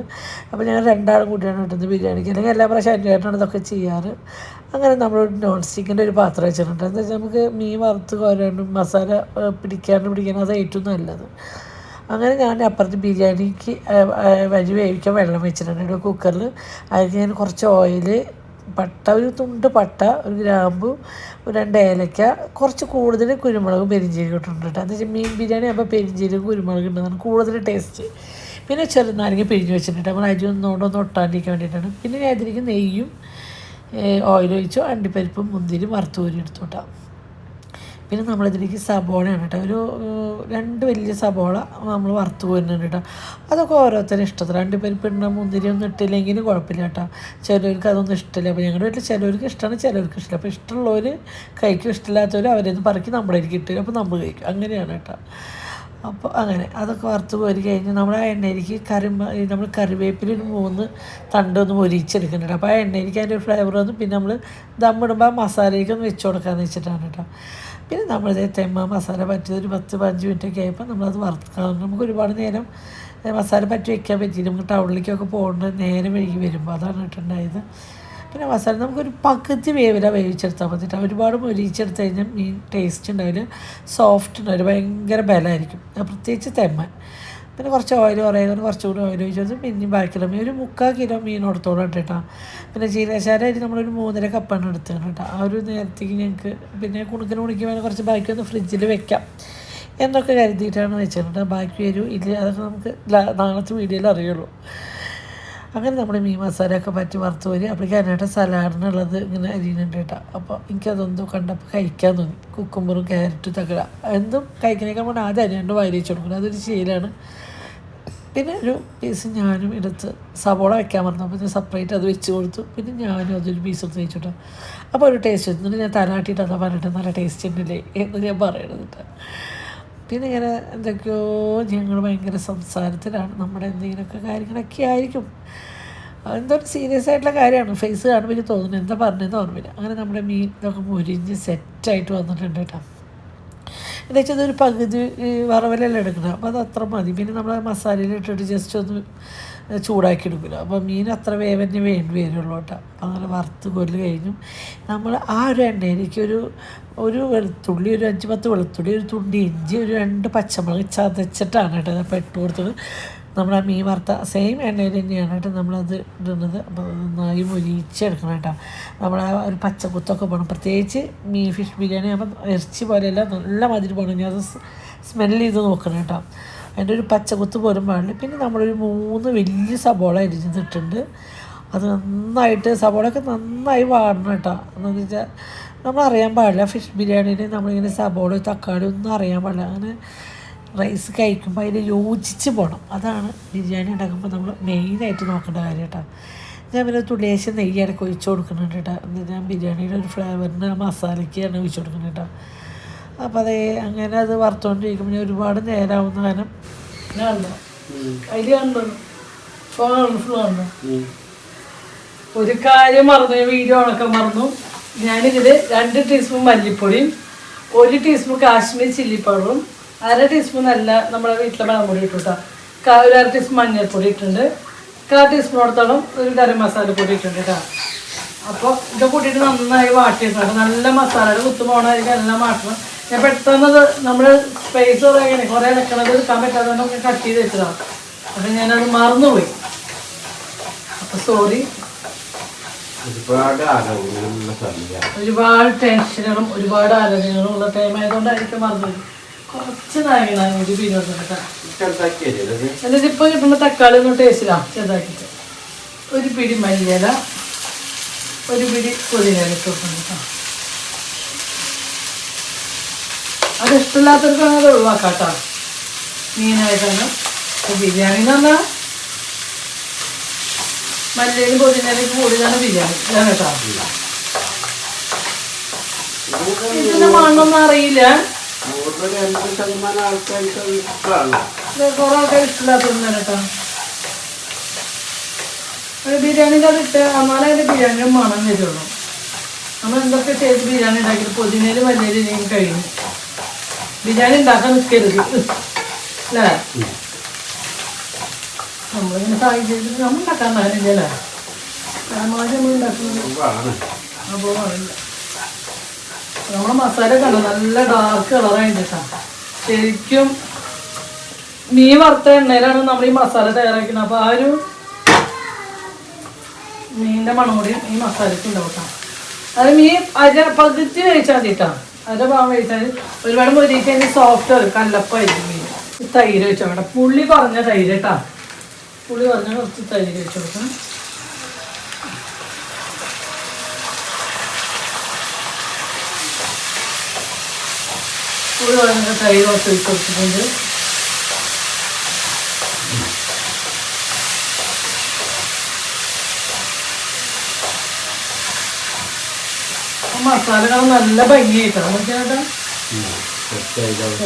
അപ്പോൾ ഞങ്ങൾ രണ്ടാളും കൂടിയാണ് കിട്ടുന്നത് ബിരിയാണിക്ക്. അല്ലെങ്കിൽ എല്ലാ പ്രാവശ്യം അന്വേഷണം ഇതൊക്കെ ചെയ്യാറ്. അങ്ങനെ നമ്മൾ നോൺ സ്റ്റിക്കിന്റെ ഒരു പാത്രം വെച്ചിട്ടുണ്ട്. എന്താ വെച്ചാൽ നമുക്ക് മീൻ വറുത്ത് കോരാണ്ടും മസാല പിടിക്കാണ്ട് പിടിക്കാനും അത് ഏറ്റവും നല്ലത്. അങ്ങനെ ഞാൻ അപ്പുറത്ത് ബിരിയാണിക്ക് വരി വേവിക്കാൻ വെള്ളം വെച്ചിട്ടുണ്ട്. കുക്കറിൽ അതിൽ ഞാൻ കുറച്ച് ഓയിൽ പട്ട ഒരു തുണ്ട് പട്ട ഒരു ഗ്രാമ്പു രണ്ട് ഏലക്ക കുറച്ച് കൂടുതൽ കുരുമുളകും പെരിഞ്ചീരകം ഇട്ടിട്ടുണ്ട് വെച്ചാൽ മീൻ ബിരിയാണി ആകുമ്പോൾ പെരിഞ്ചീരകം കുരുമുളക് ഉണ്ടെന്നാണ് കൂടുതൽ ടേസ്റ്റ് പിന്നെ ചെറുനാരങ്ങ പിഴിഞ്ഞ് വെച്ചിട്ടുണ്ട്. നമ്മൾ അരി ഒന്നുകൊണ്ട് ഒന്ന് ഒട്ടാണ്ടിരിക്കാൻ വേണ്ടിയിട്ടാണ്. പിന്നെ ഞാൻ ഇതിലേക്ക് നെയ്യും ഓയിൽ ഒഴിച്ചു അണ്ടിപ്പരിപ്പും മുന്തിരി വറുത്ത് കോരി എടുത്തു കേട്ടോ. പിന്നെ നമ്മളിതിലേക്ക് സബോളയാണ് കേട്ടോ. ഒരു രണ്ട് വലിയ സബോള നമ്മൾ വറുത്ത് പോരുന്നുണ്ട് കേട്ടോ. അതൊക്കെ ഓരോരുത്തരും ഇഷ്ടത്തിൽ രണ്ട് പേര് പിന്നെ മുന്തിരി ഒന്നും ഇട്ടില്ലെങ്കിലും കുഴപ്പമില്ല കേട്ടോ. ചിലവർക്ക് അതൊന്നും ഇഷ്ടമില്ല. അപ്പോൾ ഞങ്ങളുടെ വീട്ടിൽ ചിലവർക്ക് ഇഷ്ടമാണ് ചിലവർക്ക് ഇഷ്ടമില്ല. അപ്പോൾ ഇഷ്ടമുള്ളവർ കഴിക്കും ഇഷ്ടമില്ലാത്തവർ അവരൊന്ന് പറക്കി നമ്മുടെ അരിക്ക് ഇട്ട് അപ്പോൾ നമ്മൾ കഴിക്കും. അങ്ങനെയാണ് കേട്ടോ. അപ്പോൾ അങ്ങനെ അതൊക്കെ വറുത്ത് കോരി കഴിഞ്ഞ് നമ്മൾ ആ എണ്ണയിലേക്ക് കറി നമ്മൾ കറിവേപ്പില ഒരു മൂന്ന് തണ്ട് ഒന്ന് മൊരിച്ചെടുക്കുന്നുണ്ട് അപ്പോൾ ആ എണ്ണയിലേക്ക് അതിന്റെ ഫ്ലേവർ വന്നു പിന്നെ നമ്മൾ ദമ്മിടുമ്പോൾ ആ മസാലയ്ക്ക് ഒന്ന് വെച്ച് കൊടുക്കാമെന്ന് വെച്ചിട്ടാണ് കേട്ടോ. പിന്നെ നമ്മൾ തെമ്മ മസാല പറ്റിയത് ഒരു പത്ത് പതിനഞ്ച് മിനിറ്റൊക്കെ ആയപ്പോൾ നമ്മളത് വറുക്കാം നമുക്ക് ഒരുപാട് നേരം മസാല പറ്റി വയ്ക്കാൻ പറ്റി നമുക്ക് ടൗണിലേക്കൊക്കെ പോകേണ്ട നേരം വഴുകി വരുമ്പോൾ അതാണ് ഇട്ടുണ്ടായത് പിന്നെ മസാല നമുക്കൊരു പകുതി വേവില വേവിച്ചെടുത്താൽ മതി ട്ടോ. ഒരുപാട് മൊരിച്ചെടുത്ത് കഴിഞ്ഞാൽ മീൻ ടേസ്റ്റ് ഉണ്ടാവില്ല. സോഫ്റ്റ് ഉണ്ടാവില്ല. ഭയങ്കര ബലമായിരിക്കും. പ്രത്യേകിച്ച് തെമ്മൻ. പിന്നെ കുറച്ച് ഓയിൽ കുറയുന്നത് കുറച്ചുകൂടി ഓയിൽ ഒഴിച്ചത് പിന്നെ ബാക്കിയുള്ള മീൻ ഒരു മുക്കാൽ കിലോ മീൻ എടുത്തോളം ഇട്ടിട്ടാ പിന്നെ അരി നമ്മളൊരു മൂന്നര കപ്പാണ് എടുത്തത് കേട്ടോ. ആ ഒരു നേരത്തേക്ക് ഞങ്ങൾക്ക് പിന്നെ കുണുക്കിന് കുണിക്ക് കുറച്ച് ബാക്കി ഒന്ന് ഫ്രിഡ്ജിൽ വെക്കാം. എന്നൊക്കെ കരുതിയിട്ടാണ് വെച്ചിട്ടുണ്ട് ബാക്കി വരൂ. ഇല്ല അതൊക്കെ നമുക്ക് നാളത്തെ വീഡിയോയിൽ അറിയുള്ളൂ. അങ്ങനെ നമ്മുടെ മീൻ മസാലയൊക്കെ പറ്റി വറുത്ത് വരും അപ്പോഴേക്കും അതിനായിട്ട് സലാഡിനുള്ളത് ഇങ്ങനെ അരിയുന്നുണ്ട് കേട്ടോ. അപ്പോൾ എനിക്കതൊന്നും കണ്ടപ്പോൾ കഴിക്കാൻ തോന്നി. കുക്കുമ്പറും ക്യാരറ്റും തകട എന്തും കഴിക്കണേക്കാൻ വേണ്ടി ആദ്യം അരിയാണ്ട് വാരി വെച്ച് അതൊരു ശീലമാണ്. പിന്നെ ഒരു പീസ് ഞാനും എടുത്ത് സവോള വെക്കാൻ പറഞ്ഞു. അപ്പോൾ ഞാൻ സെപ്പറേറ്റ് അത് വെച്ച് കൊടുത്തു. പിന്നെ ഞാനും അതൊരു പീസ് എടുത്ത് വെച്ചിട്ടു. അപ്പോൾ ഒരു ടേസ്റ്റ് എന്നിട്ട് ഞാൻ തലാട്ടിയിട്ട് അതാ പറഞ്ഞിട്ട് നല്ല ടേസ്റ്റ് ഉണ്ടല്ലേ എന്ന് ഞാൻ പറയണത് പിന്നെ ഇങ്ങനെ എന്തൊക്കെയോ ഞങ്ങൾ ഭയങ്കര സംസാരത്തിലാണ്. നമ്മുടെ എന്തെങ്കിലുമൊക്കെ കാര്യങ്ങളൊക്കെ ആയിരിക്കും. എന്തോ ഒരു സീരിയസ് ആയിട്ടുള്ള കാര്യമാണ്. ഫേസ് കാണുമ്പോൾ എനിക്ക് തോന്നുന്നു എന്താ പറഞ്ഞതെന്ന് ഓർമ്മയില്ല. അങ്ങനെ നമ്മുടെ മീൻ ഇതൊക്കെ മുരിഞ്ഞ് സെറ്റായിട്ട് വന്നിട്ടുണ്ട് കേട്ടോ. എന്താ വെച്ചാൽ ഒരു പകുതി വറവലെല്ലാം എടുക്കണം അപ്പോൾ അത് അത്ര മതി. പിന്നെ നമ്മൾ മസാലയിൽ ഇട്ടിട്ട് ജസ്റ്റ് ഒന്ന് ചൂടാക്കി എടുക്കില്ല അപ്പോൾ മീൻ അത്ര വേവന്നെ വേണ്ടി വരുള്ളൂ കേട്ടോ. അപ്പോൾ അങ്ങനെ വറുത്ത് കൊല്ല് കഴിഞ്ഞു. നമ്മൾ ആ ഒരു എണ്ണയിലേക്ക് ഒരു ഒരു വെളുത്തുള്ളി ഒരു അഞ്ച് പത്ത് വെളുത്തുള്ളി ഒരു തുണ്ടി ഇഞ്ചി ഒരു രണ്ട് പച്ചമുളക് ചതച്ചിട്ടാണ് കേട്ടോ ഇട്ട് കൊടുത്തത്. നമ്മൾ ആ മീൻ വറുത്ത സെയിം എണ്ണയിൽ തന്നെയാണ് കേട്ടോ നമ്മളത് ഇടുന്നത്. അപ്പോൾ നന്നായി മൊരിച്ചെടുക്കണം കേട്ടോ. നമ്മൾ ആ ഒരു പച്ചക്കുത്തൊക്കെ പോകണം പ്രത്യേകിച്ച് മീൻ ഫിഷ് ബിരിയാണി ആകുമ്പോൾ ഇറച്ചി പോലെയല്ല നല്ല മതിരി പോകണം ഞാൻ അത് സ്മെല്ല് ചെയ്ത് നോക്കണം കേട്ടോ. അതിന്റെ ഒരു പച്ചക്കുത്ത് പോലും പാടില്ല. പിന്നെ നമ്മളൊരു മൂന്ന് വലിയ സബോള അരിഞ്ഞിട്ടുണ്ട് അത് നന്നായിട്ട് സബോളയൊക്കെ നന്നായി വാടണം കേട്ടോ. എന്താണെന്ന് വെച്ചാൽ നമ്മൾ അറിയാൻ പാടില്ല ഫിഷ് ബിരിയാണിയിൽ നമ്മളിങ്ങനെ സബോള തക്കാളി ഒന്നും അറിയാൻ പാടില്ല. അങ്ങനെ റൈസ് കഴിക്കുമ്പോൾ അതിന് യോജിച്ച് പോകണം അതാണ് ബിരിയാണി ഉണ്ടാക്കുമ്പോൾ നമ്മൾ മെയിനായിട്ട് നോക്കേണ്ട കാര്യം കേട്ടോ. ഞാൻ പിന്നെ തുള്ളിയേശം നെയ്യ് ഇടയ്ക്ക് ഒഴിച്ച് കൊടുക്കുന്നുണ്ട് കേട്ടോ. എന്നിട്ട് ഞാൻ ബിരിയാണിയുടെ ഒരു ഫ്ലേവറിന് മസാലയ്ക്കാണ് ഒഴിച്ച് കൊടുക്കുന്നത് കേട്ടോ. അപ്പോൾ അതേ അങ്ങനെ അത് വറുത്തുകൊണ്ടിരിക്കുമ്പോൾ ഞാൻ ഒരുപാട് നേരമാവുന്ന കാരണം ഒരു കാര്യം മറന്നു. വീഡിയോ ഉണക്കം മറന്നു. ഞാനിതിൽ രണ്ട് ടീസ്പൂൺ മല്ലിപ്പൊടിയും ഒരു ടീസ്പൂൺ കാശ്മീർ ചില്ലി പൗഡറും അര ടീസ്പൂൺ നല്ല നമ്മുടെ വീട്ടിലെ മുളകുപൊടി ഇട്ടുട്ടാ. ഒരു അര ടീസ്പൂൺ മഞ്ഞൾപ്പൊടി ഇട്ടിട്ടുണ്ട്. കാ ടീസ്പൂണോടത്തോളം ഒരു ഗരം മസാല പൊടി ഇട്ടിട്ടുണ്ട് കേട്ടോ അപ്പോൾ ഇത് കൂട്ടിയിട്ട് നന്നായി വാട്ടിയിട്ടുണ്ട് നല്ല മസാലയുടെ കുത്തു പോകണമായിരിക്കും എല്ലാം മാറ്റണം. ഞാൻ പെട്ടെന്ന് നമ്മൾ സ്പേസ് കുറേ കുറേ നിൽക്കണത് എടുക്കാൻ പറ്റാതെ നമുക്ക് കട്ട് ചെയ്ത് വെച്ചതാണ് അപ്പം ഞാനത് മറന്നുപോയി. അപ്പം സോറി ഒരുപാട് ഒരുപാട് ടെൻഷനുകളും ഒരുപാട് ആലോചനകളും ഉള്ള ടൈം ആയതുകൊണ്ടായിരിക്കും പറഞ്ഞത് കുറച്ച് ഇത്? എന്നിട്ട് ഇപ്പൊ കിട്ടുന്ന തക്കാളി ഒന്ന് ടേസ്റ്റിലാ ചെറുതാക്കിട്ട് ഒരു പിടി മല്ലിയില ഒരു പിടി പുതിന ഇട്ട് കൊടുക്കണം കേട്ടോ. അത് ഇഷ്ടമില്ലാത്തവർക്കാണ് അത് ഒഴിവാക്കാം കേട്ടോ. മീനായിട്ടാണ്. ബിരിയാണി എന്ന് പറഞ്ഞാൽ മല്ലിയിലും പുതിനയിലും കൂടുതലാണ് ബിരിയാണി. ഇതാണ് കേട്ടോ. ഇതിന്റെ മണ്ണൊന്നും അറിയില്ല. നൂറിൽ എൺപത് ശതമാനം ആൾക്കാർക്ക് അത് ഇഷ്ടമാണ്. ഇത് കുറെ ആൾക്കാർ ഇഷ്ടമില്ലാത്തതുകൊണ്ടാണ് കേട്ടോ ഒരു ബിരിയാണിന്റെ അത് ഇട്ട് എന്നാലേ അതിന്റെ ബിരിയാണിയുടെ മണം വരുള്ളൂ. നമ്മൾ എന്തൊക്കെ ചെയ്ത് ബിരിയാണി ഉണ്ടാക്കി പൊതിനയിൽ വലിയ കഴിയും. ബിരിയാണി ഉണ്ടാക്കാൻ നിൽക്കരുത്. അല്ലേ? നമ്മളിങ്ങനെ സാഹചര്യത്തിൽ നമ്മൾ ഉണ്ടാക്കാൻ താനില്ല അല്ലേ? പരമാവധി നമ്മൾ ഉണ്ടാക്കുന്നത്. അപ്പോൾ നമ്മളെ മസാല കണ്ടോ? നല്ല ഡാർക്ക് കളറായിട്ട് കേട്ടോ ശരിക്കും മീൻ വറുത്ത എണ്ണയിലാണ് നമ്മൾ ഈ മസാല തയ്യാറാക്കുന്നത് അപ്പോൾ ആ ഒരു മീനിന്റെ മണം ഈ മസാലയ്ക്ക് ഉണ്ടാവും അത് മീൻ അര പകുതി കഴിച്ചാൽ മതി കേട്ടോ അര ഭാഗം കഴിച്ചാൽ ഒരുപാട് മുരിക്ക് അതിന് സോഫ്റ്റ് ആവും. കല്ലപ്പായിരിക്കും മീൻ. തൈര് വെച്ചോട്ടെ പുള്ളി കുറഞ്ഞ തൈര് കേട്ടോ പുള്ളി കുറഞ്ഞ കുറച്ച് തൈര് വെച്ച് പുളി കുറഞ്ഞ തൈര് ഇട്ട് കൊടുത്തിട്ടുണ്ട്. മസാലകൾ നല്ല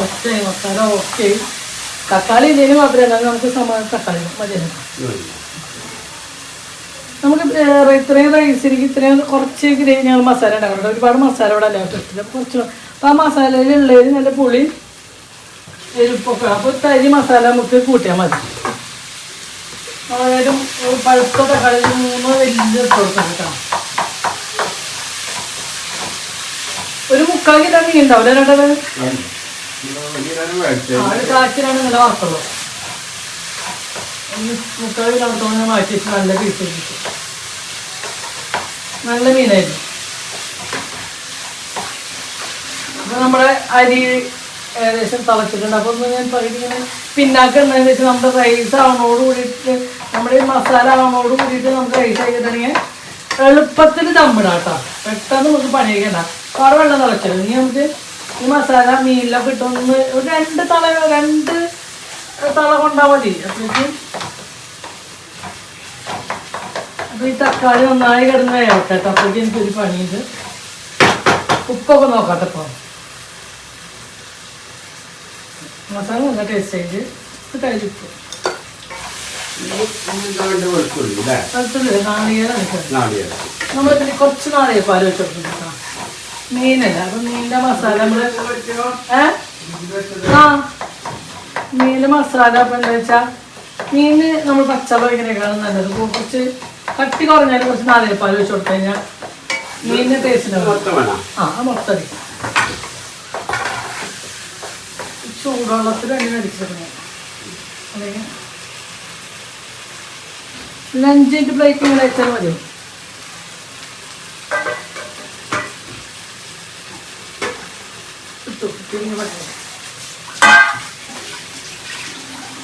ഓക്കെ മസാല ഓക്കെ. തക്കാളി ഇല്ലെങ്കിൽ മാത്രമേ നമുക്ക് സമാധാനം തക്കാളി മതിയല്ലോ. നമുക്ക് ഇത്രയും റൈസിലേക്ക് ഇത്രയും കുറച്ച് ഗ്രേവി ഞങ്ങൾ മസാല ഉണ്ടാക്കുന്നുണ്ട് ഒരുപാട് മസാല ഇവിടെ അല്ല കുറച്ച് അപ്പം ആ മസാലയിലുള്ളതിൽ നല്ല പുളി എരിപ്പൊക്കെ. അപ്പോൾ തരി മസാല നമുക്ക് കൂട്ടിയാൽ മതി. അതായത് പഴുത്ത തക്കാളി മൂന്ന് വലിയ കൊടുക്കാം ഒരു മുക്കാൽ കിലോ മീൻ ഉണ്ടാവില്ല രണ്ടത്? മുക്കാൽ കിലോ മാറ്റി നല്ല പീസ് നല്ല മീനായിരുന്നു. അപ്പൊ നമ്മുടെ അരി ഏകദേശം തിളച്ചിട്ടുണ്ട്. അപ്പൊ ഒന്ന് ഞാൻ പറയുന്നത് പിന്നാക്കുണ്ടെന്ന് വെച്ചാൽ നമ്മുടെ റൈസ് ആവണോട് കൂടിയിട്ട് നമ്മുടെ ഈ മസാല ആവണോട് കൂടിയിട്ട് നമുക്ക് റൈസ് ആക്കിയിട്ടുണ്ടെങ്കിൽ എളുപ്പത്തിൽ ദമ്മിടാം പെട്ടെന്ന് നമുക്ക് പണി കഴിക്കണ്ട കുറെ വെള്ളം തിളച്ചത് ഇനി നമുക്ക് ഈ മസാല മീനിലൊക്കെ ഇട്ടൊന്ന് ഒരു രണ്ട് തല രണ്ട് തള കൊണ്ടാൽ മതി. അപ്പോഴേക്കും അപ്പൊ ഈ തക്കാളി നന്നായി കിടന്ന് കേട്ടോ അപ്പോഴേക്കും എനിക്കൊരു പണിയുണ്ട്. ഉപ്പൊക്കെ നോക്കട്ടെ മസാല നല്ല ടേസ്റ്റ് ആയിട്ട് കഴിച്ചു കുറച്ച് മീനല്ല അപ്പൊ മീനിന്റെ മസാല നമ്മൾ ആ. മീനിന്റെ മസാല അപ്പൊ എന്താ വെച്ചാ മീന് നമ്മൾ ഒഴിക്കണേക്കാളും നല്ലത്. കുറച്ച് കട്ടി കുറഞ്ഞാലും കുറച്ച് നാളികേരപ്പാൽ വെച്ച് കൊടുത്തു കഴിഞ്ഞാൽ മീനിന്റെ ടേസ്റ്റ് ആ മൊത്തം വേണം അങ്ങനെ അത്. മൊത്തം അടി ചൂടുവെള്ളത്തിൽ എണ്ണ അടിച്ചിരുന്നു അല്ലെങ്കിൽ പ്ലേറ്റ് ഇങ്ങനെ വെച്ചാൽ മതി ഇട്ടു, തിരിഞ്ഞ് പറ്റും.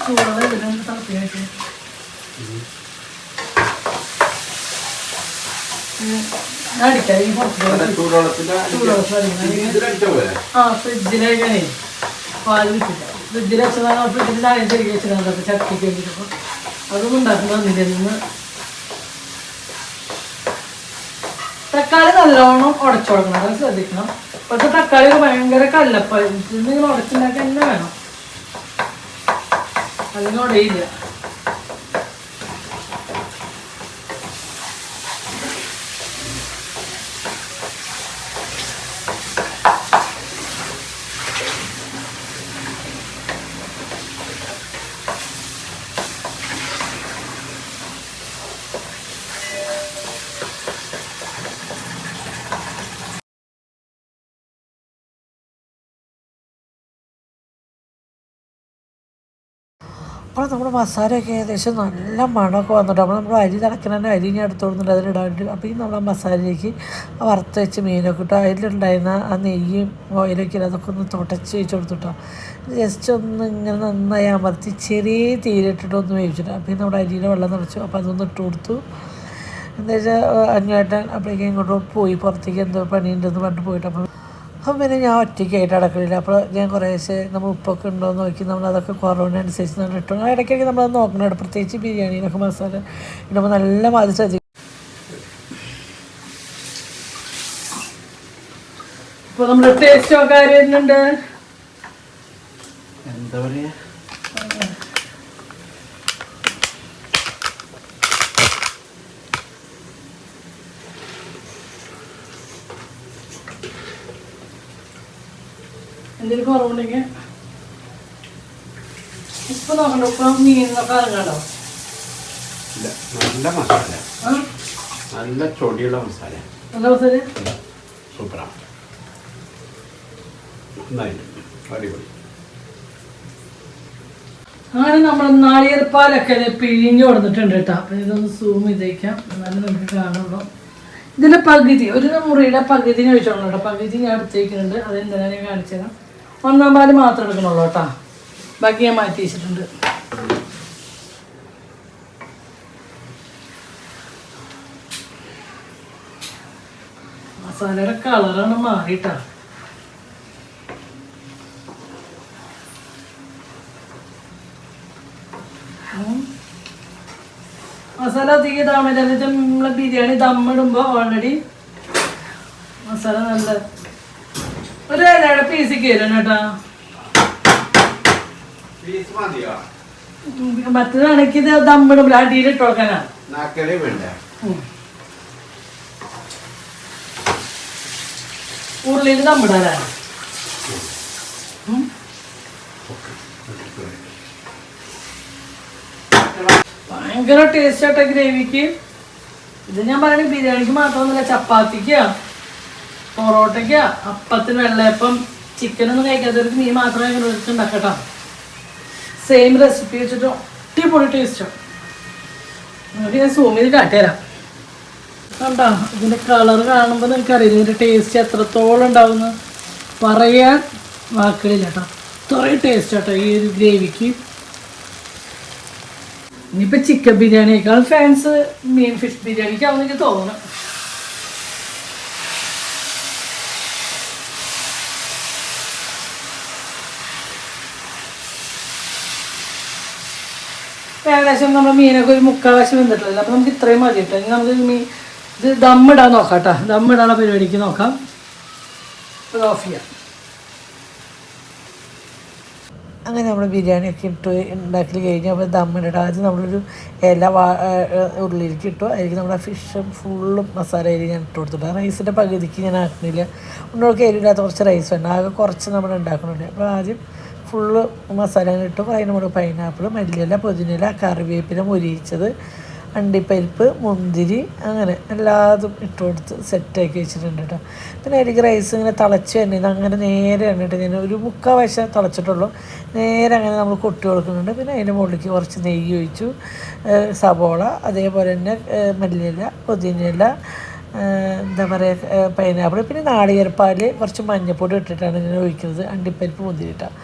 ചൂടുവെള്ളം ഇതിലൊന്ന് തിളപ്പിക്കാൻ അടിക്കാം. ഈ പുറത്ത് ചൂടുവെള്ളത്തിൽ ആ ഫ്രിഡ്ജിലേക്കാണേ ഉണ്ടാക്കുന്നൊന്നുമില്ല നിന്ന് തക്കാളി നല്ലോണം ഉടച്ചു കൊടുക്കണം. അത് ശ്രദ്ധിക്കണം. ഇപ്പോഴത്തെ തക്കാളി ഭയങ്കര കല്ലപ്പ നിങ്ങൾ ഉടച്ചുണ്ടാക്കി തന്നെ വേണം. അല്ലെങ്കിൽ ഉടയില്ല. അപ്പോൾ നമ്മുടെ മസാലയൊക്കെ ഏകദേശം നല്ല മണമൊക്കെ വന്നിട്ട് അപ്പോൾ നമ്മൾ അരി തിളക്കണ അരി ഞാൻ എടുത്തു കൊടുത്തിട്ട് അതിലിടാണ്ട് അപ്പോൾ ഈ നമ്മുടെ മസാലയിലേക്ക് വറുത്ത് വെച്ച് മീനൊക്കെ ഇട്ട് അതിലുണ്ടായിരുന്ന ആ നെയ്യും ഓയിലൊക്കെ അതൊക്കെ ഒന്ന് തുടച്ച് വെച്ച് കൊടുത്തിട്ടോ. ജസ്റ്റ് ഒന്ന് ഇങ്ങനെ നന്നായി അമർത്തി ചെറിയ തീരിട്ടിട്ട് ഒന്ന് വേവിച്ചിട്ട് അപ്പോൾ ഈ നമ്മുടെ അരിയുടെ വെള്ളം നിറച്ചു അപ്പോൾ അതൊന്ന് ഇട്ട് കൊടുത്തു. എന്താ വെച്ചാൽ അഞ്ഞേട്ടൻ അപ്പോഴേക്കും ഇങ്ങോട്ട് പോയി പുറത്തേക്ക് എന്തോ പണിയുണ്ടെന്ന് പറഞ്ഞിട്ട് പോയിട്ട് അപ്പോൾ അപ്പം പിന്നെ ഞാൻ ഒറ്റയ്ക്കായിട്ട് അടക്കളില്ല അപ്പോൾ ഞാൻ കുറേശ്ശെ നമ്മൾ ഉപ്പൊക്കെ ഉണ്ടോ എന്ന് നോക്കി നമ്മൾ അതൊക്കെ കുറവിനനുസരിച്ച് നമ്മൾ ഇട്ടു. ഇടയ്ക്കൊക്കെ നമ്മളത് നോക്കണം. പ്രത്യേകിച്ച് ബിരിയാണിയിലൊക്കെ മസാല ഇടുമ്പോൾ നല്ല മാതിരി ശ്രദ്ധിക്കും. ഇപ്പൊ നമ്മുടെ ടേസ്റ്റ് ഒക്കെ ആര് എന്താ പറയാ? എന്തെങ്കിലും കുറവുണ്ടെങ്കിൽ ഉപ്പ് നോക്കണ്ട ഉപ്പ് മീനിന്നൊക്കെ ഇറങ്ങാണ്ടോ നല്ല മസാല നല്ല ചൊടിയുള്ള മസാല നല്ല മസാല സൂപ്പറാണ് നന്നായിട്ട് അടിപൊളി. അങ്ങനെ നമ്മൾ നാളികേരപ്പാലൊക്കെ പിഴിഞ്ഞു പിഴിഞ്ഞ് കൊടുത്തിട്ടുണ്ട് കേട്ടോ. അപ്പം ഇതൊന്ന് സൂം ചെയ്തേക്കാം. എന്നാലും നമുക്ക് കാണുള്ളൂ. ഇതിന്റെ പകുതി ഒരു മുറിയുടെ പകുതി കഴിച്ചോളൂ കേട്ടോ. പകുതി ഞാൻ എടുത്തേക്കുന്നുണ്ട്. അതെന്താ ഞാൻ കാണിച്ചു തരാം ഒന്നാം പാൽ മാത്രം എടുക്കണുള്ളൂ കേട്ടോ. ബാക്കി ഞാൻ മാറ്റി വെച്ചിട്ടുണ്ട്. മസാലയുടെ കളറാണ് മാറിയിട്ടാ. മസാല അധികം വെച്ചാൽ നമ്മളെ ബിരിയാണി ദമ്മിടുമ്പോൾ ഓൾറെഡി മസാല നല്ല ഒരു ഇലയുടെ പീസ് കയറണം കേട്ടാ. മറ്റേതാണെങ്കിൽ ഇത് ദമ്മിടുമ്പോൾ അടിയിൽ ഇട്ട് കൊടുക്കാനാ. നാക്കലേ വേണ്ട. ഉള്ളിൽ ദമ്മിടാനാ. ഭയങ്കര ടേസ്റ്റ് ആട്ടെ ഗ്രേവിക്ക്. ഇത് ഞാൻ പറയുന്നത് ബിരിയാണിക്ക് മാത്രമൊന്നുമില്ല ചപ്പാത്തിക്കാ. പൊറോട്ടയ്ക്കാ. അപ്പത്തിന് വെള്ളയപ്പം ചിക്കനൊന്നും കഴിക്കാത്തവർക്ക് നീ മാത്രമേ ഇങ്ങനെ ഉണ്ടാക്കട്ടോ. സെയിം റെസിപ്പി വെച്ചിട്ട് ഒട്ടിപ്പൊടി ടേസ്റ്റാണ് എന്നിട്ട് ഞാൻ സൂം ചെയ്ത് കാട്ടിത്തരാം. കണ്ടോ? ഇതിന്റെ കളർ കാണുമ്പോൾ നിനക്കറിയില്ല? ഇതിന്റെ ടേസ്റ്റ് എത്രത്തോളം ഉണ്ടാവുമെന്ന് പറയാൻ വാക്കുകളില്ല കേട്ടോ അത്രയും ടേസ്റ്റ് കേട്ടോ ഈ ഒരു ഗ്രേവിക്ക്. ഇനിയിപ്പോൾ ചിക്കൻ ബിരിയാണിയേക്കാൾ ഫാൻസ് മീൻ ഫിഷ് ബിരിയാണിക്കാവും എനിക്ക് തോന്നുന്നു. ഏകദേശം നമ്മൾ മീനൊക്കെ ഒരു വശം അപ്പം അപ്പോൾ നമുക്ക് ഇത്രയും മതി കേട്ടോ ഇനി നമുക്ക് മീൻ ഇത് ദമ്മിടാൻ നോക്കാം കേട്ടോ ദമ്മിടാനുള്ള പരിപാടിക്ക് നോക്കാം. ഇത് ഓഫ് ചെയ്യാം അങ്ങനെ നമ്മൾ ബിരിയാണിയൊക്കെ ഇട്ട് ഉണ്ടാക്കി കഴിഞ്ഞ്. അപ്പോൾ ദമ്മിടാതെ നമ്മളൊരു ഇല വാ ഉള്ളിലേക്ക് ഇട്ടു. അതിലേക്ക് നമ്മുടെ ഫിഷ് ഫുള്ളും മസാല അരി ഞാൻ ഇട്ട് കൊടുത്തിട്ട് റൈസിന്റെ പകുതിക്ക് ഞാൻ ആക്കുന്നില്ല. ഉണ്ടോൾക്ക് എരിവില്ലാത്ത കുറച്ച് റൈസ് വേണം ആകെ കുറച്ച് നമ്മൾ ഉണ്ടാക്കുന്നുണ്ട് അപ്പോൾ ആദ്യം ഫുള്ള് മസാല ഇട്ട് അതിന് നമ്മൾ പൈനാപ്പിൾ മല്ലിയില പുതിനില കറിവേപ്പില മുരിയിച്ചത് അണ്ടിപ്പരിപ്പ് മുന്തിരി അങ്ങനെ എല്ലാതും ഇട്ട് കൊടുത്ത് സെറ്റാക്കി വെച്ചിട്ടുണ്ട് കേട്ടോ പിന്നെ അതിലേക്ക് റൈസ് ഇങ്ങനെ തിളച്ച് തന്നെ അങ്ങനെ നേരെ കണ്ടിട്ട് ഞാൻ ഒരു മുക്കാൽ വശം തിളച്ചിട്ടുള്ളൂ. നേരെ അങ്ങനെ നമ്മൾ കൊട്ടി കൊടുക്കുന്നുണ്ട്. പിന്നെ അതിന്റെ മുകളിലേക്ക് കുറച്ച് നെയ്യ് ഒഴിച്ചു. സബോള അതേപോലെ തന്നെ മല്ലിയില പുതിനയില എന്താ പറയുക പൈനാപ്പിൾ പിന്നെ നാളികേരപ്പാൽ കുറച്ച് മഞ്ഞൾപ്പൊടി ഇട്ടിട്ടാണ് ഞാൻ ഒഴിക്കുന്നത്. അണ്ടിപ്പരിപ്പ് മുന്തിരിട്ടാണ്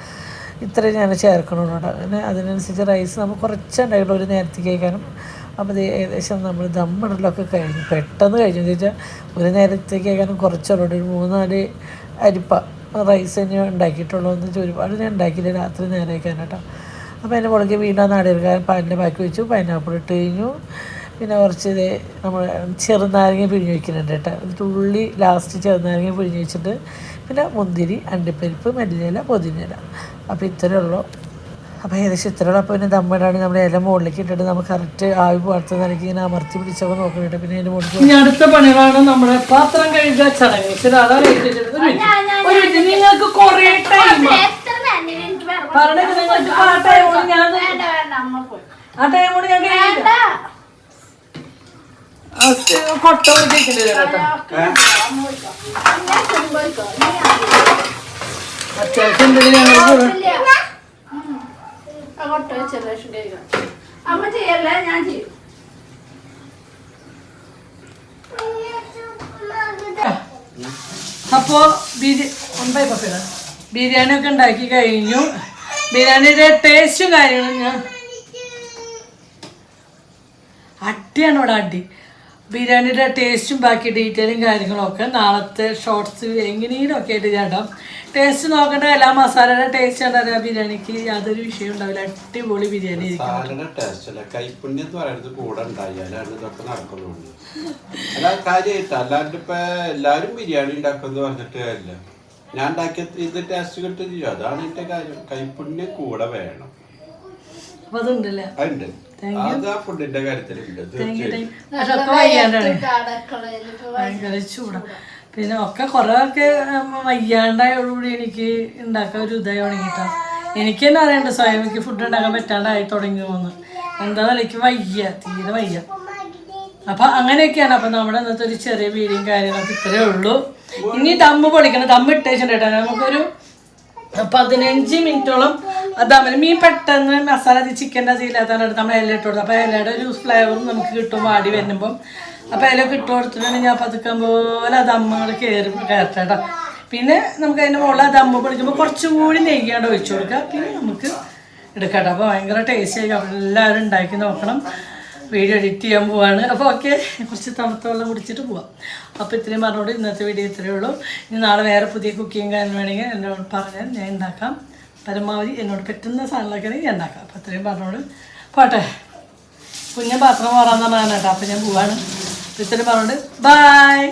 ഇത്രയും ഞാൻ ചേർക്കണമെന്നുണ്ട് അങ്ങനെ അതിനനുസരിച്ച് റൈസ് നമ്മൾ കുറച്ചുണ്ടായിട്ടുള്ളൂ ഒരു നേരത്തേക്ക് കഴിക്കാനും. അപ്പോൾ ഏകദേശം നമ്മൾ ദമ്മിടലൊക്കെ കഴിഞ്ഞു. പെട്ടെന്ന് കഴിഞ്ഞു. വെച്ചാൽ ഒരു നേരത്തേക്ക് കഴിക്കാനും കുറച്ചുള്ളൂ. ഒരു മൂന്നാൽ അരിപ്പ റൈസ് തന്നെ ഉണ്ടാക്കിയിട്ടുള്ളൂ എന്ന് വെച്ചാൽ ഒരുപാട് ഞാൻ ഉണ്ടാക്കിയില്ല രാത്രി നേരെ കഴിക്കാനാട്ടോ അപ്പോൾ അതിന്റെ മുകളിലേക്ക് വീണ്ടും നാടിയെടുക്കാൻ പാലിന്റെ ബാക്കി വെച്ചു. പൈനാപ്പിൾ ഇട്ട് കഴിഞ്ഞു. പിന്നെ കുറച്ച് ഇത് നമ്മൾ ചെറുനാരങ്ങ പിഴിഞ്ഞ് വയ്ക്കുന്നുണ്ട് കേട്ടോ. തുള്ളി ലാസ്റ്റ് ചെറുനാരങ്ങ പിഴിഞ്ഞ് വെച്ചിട്ട് പിന്നെ മുന്തിരി അണ്ടിപ്പരിപ്പ് മല്ലിയില പൊതിഞ്ഞില അപ്പോൾ ഇത്രയേ ഉള്ളൂ. അപ്പോൾ ഏകദേശം ഇത്രയുള്ള അപ്പോൾ പിന്നെ ദമ്മിടാണ് നമ്മൾ ഇല മുകളിലേക്ക് ഇട്ടിട്ട് നമുക്ക് കറക്റ്റ് ആവി പുറത്ത് നിലയ്ക്ക് ഇങ്ങനെ അമർത്തി പിടിച്ചൊക്കെ നോക്കുന്നുണ്ട് പിന്നെ അതിന്റെ മുകളിൽ ഇനി അടുത്ത പണികളാണ് നമ്മുടെ പാത്രം കഴുകുക ചടങ്ങ്. അതാ minute. നിങ്ങൾക്ക് കുറേ ടൈം പറഞ്ഞത് നിങ്ങൾക്ക് ആ ടൈമോട് ഞാൻ ആ ടൈമോട് ഞാൻ കഴിയില്ല അമ്മ ചെയ്യല്ലേ ഞാൻ ചെയ്യും അപ്പോൾ ബിരി ഒന്നായി പപ്പ. ബിരിയാണി ഒക്കെ ഉണ്ടാക്കി കഴിഞ്ഞു. ബിരിയാണിയുടെ ടേസ്റ്റും കാര്യങ്ങളും ഞാൻ അടിയാണ് ഇവിടെ അടി. ബിരിയാണിയുടെ ടേസ്റ്റും ബാക്കി ഡീറ്റെയിലും കാര്യങ്ങളൊക്കെ. നാളത്തെ ഷോർട്സ് എങ്ങനെയും ഒക്കെ ആയിട്ട് ഞാൻ ഇടാം. ടേസ്റ്റ് നോക്കേണ്ട എല്ലാ മസാലയുടെ ടേസ്റ്റ് ഉണ്ടാകുക ബിരിയാണിക്ക് യാതൊരു വിഷയം ഉണ്ടാവില്ല. അടിപൊളി ബിരിയാണി എല്ലാരും ബിരിയാണി ഉണ്ടാക്കുന്നത് പറഞ്ഞിട്ട് കാര്യമില്ല. ഞാൻ ഉണ്ടാക്കിയ ഇത് ടേസ്റ്റ് കിട്ടില്ല അതാണ് എന്റെ കാര്യം. കൈപ്പുണ്യം കൂടെ വേണം. അതുണ്ടല്ലേ? അതുണ്ട്. ഫുഡിന്റെ ഭയങ്കര ചൂടാ. പിന്നെ ഒക്കെ കൊറേ ഒക്കെ വയ്യാണ്ടായോടുകൂടി എനിക്ക് ഉണ്ടാക്കാൻ ഒരു ഇതായി തുടങ്ങിട്ടാ എനിക്ക് തന്നെ അറിയണ്ട സ്വയം എനിക്ക് ഫുഡ് ഉണ്ടാക്കാൻ പറ്റാണ്ടായി തുടങ്ങി പോകുന്നു എന്താണെന്ന് എനിക്ക് വയ്യ തീരെ വയ്യ. അപ്പൊ അങ്ങനെയൊക്കെയാണ്. അപ്പൊ നമ്മുടെ ഇന്നത്തെ ഒരു ചെറിയ വീടും കാര്യങ്ങളൊക്കെ ഇത്രയേ ഉള്ളൂ. ഇനി ദമ്മ് പൊളിക്കണം. ദമ്മ് ഇട്ടേച്ചിട്ടുണ്ട് കേട്ടോ. നമുക്കൊരു പതിനഞ്ച് മിനിറ്റോളം ദമ്മിന് മീൻ പെട്ടെന്ന് മസാല ചിക്കന്റെ അതില്ലാത്തതാണ് നമ്മൾ ഇല ഇട്ട് അപ്പോൾ ഇലയുടെ ഒരു ഫ്ലേവറും നമുക്ക് കിട്ടും വാടി വരുമ്പം. അപ്പോൾ ഇലയൊക്കെ ഇട്ട് കൊടുത്തിട്ടുണ്ടെങ്കിൽ ഞാൻ പതുക്കം പോലെ അത് അമ്മകൾ കയറി കയറട്ടെ പിന്നെ നമുക്ക് അതിന്റെ മുകളിൽ അത് അമ്മ പിടിക്കുമ്പോൾ കുറച്ചും കൂടി നെയ്യാണ്ട് ഒഴിച്ചു കൊടുക്കുക. പിന്നെ നമുക്ക് എടുക്കട്ടെ അപ്പോൾ ഭയങ്കര ടേസ്റ്റ് ആയിരിക്കും. എല്ലാവരും ഉണ്ടാക്കി നോക്കണം. വീഡിയോ എഡിറ്റ് ചെയ്യാൻ പോവാണ്. അപ്പോൾ ഓക്കെ. കുറച്ച് തണുത്ത വെള്ളം കുടിച്ചിട്ട് പോവാം. അപ്പോൾ ഇത്രയും പറഞ്ഞുകൊണ്ട് ഇന്നത്തെ വീഡിയോ ഇത്രയേ ഉള്ളൂ. ഇനി നാളെ വേറെ പുതിയ കുക്കിംഗ് കാര്യം വേണമെങ്കിൽ എന്നോട് പറഞ്ഞാൽ ഞാൻ ഉണ്ടാക്കാം. പരമാവധി എന്നോട് പറ്റുന്ന സാധനങ്ങളൊക്കെ ഞാൻ ഉണ്ടാക്കാം. അപ്പോൾ അത്രയും പറഞ്ഞോട് പോട്ടെ. കുഞ്ഞൻ പാത്രം മാറാൻ പറഞ്ഞാണ് കേട്ടോ. അപ്പോൾ ഞാൻ പോവാണ്. അപ്പോൾ ഇത്രയും പറഞ്ഞോണ്ട് ബായ്